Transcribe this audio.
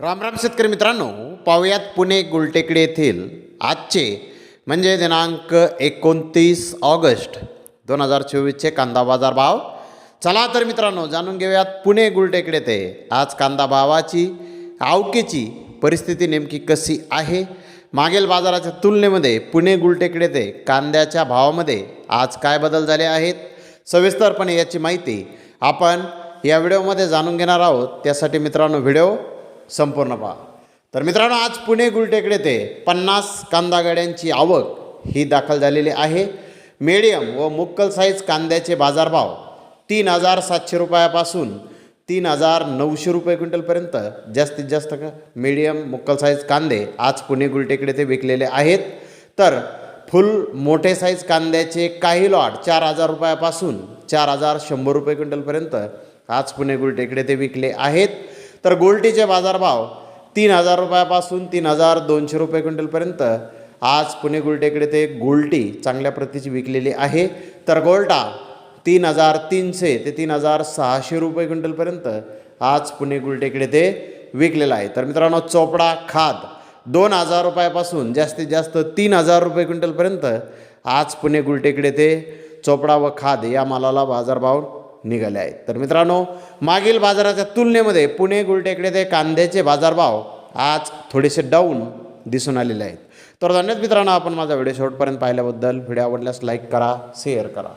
रामराम शेतकरी मित्रांनो पाहुयात पुणे गुलटेकडे येथील आजचे म्हणजे दिनांक एकोणतीस ऑगस्ट दोन हजार चोवीसचे कांदा बाजार भाव. चला तर मित्रांनो जाणून घेऊयात पुणे गुलटेकडे ते आज कांदा भावाची आवकेची परिस्थिती नेमकी कशी आहे? मागील बाजाराच्या तुलनेमध्ये पुणे गुलटेकडे ते कांद्याच्या भावामध्ये आज काय बदल झाले आहेत? सविस्तरपणे याची माहिती आपण या व्हिडिओमध्ये जाणून घेणार आहोत. त्यासाठी मित्रांनो व्हिडिओ संपूर्ण पहा. तर मित्रांनो आज पुणे गुलटेकडे ते पन्नास कांदा गाड्यांची आवक ही दाखल झालेली आहे. मिडियम व मुक्कल साईज कांद्याचे बाजारभाव तीन हजार सातशे रुपयापासून तीन हजार नऊशे रुपये क्विंटलपर्यंत जास्तीत जास्त का मीडियम मुक्कल साईज कांदे आज पुणे गुलटेकडे ते विकलेले आहेत. तर फुल मोठे साईज कांद्याचे काही लॉट चार हजार रुपयापासून चार हजार शंभर रुपये क्विंटलपर्यंत आज पुणे गुलटेकडे ते विकले आहेत. तर गोल्टीचे बाजारभाव तीन हजार रुपयापासून तीन हजार दोनशे रुपये क्विंटलपर्यंत. आज पुणे गुलटेकडे ते गोल्टी चांगल्या प्रतीची विकलेली आहे. तर गोल्टा तीन हजार तीनशे ते तीन हजार सहाशे रुपये क्विंटलपर्यंत आज पुणे गुलटेकडे ते विकलेलं आहे. तर मित्रांनो चोपडा खाद दोन हजार रुपयापासून जास्तीत जास्त तीन हजार रुपये क्विंटलपर्यंत आज पुणे गुलटेकडे ते चोपडा व खाद या मालाला बाजारभाव निघाले आहेत. तर मित्रांनो मागील बाजाराच्या तुलनेमध्ये पुणे गुलटेकडे ते कांद्याचे बाजारभाव आज थोडेसे डाऊन दिसून आलेले आहेत. तर धन्यवाद मित्रांनो आपण माझा व्हिडिओ शेवटपर्यंत पाहिल्याबद्दल. व्हिडिओ आवडल्यास लाईक करा शेअर करा.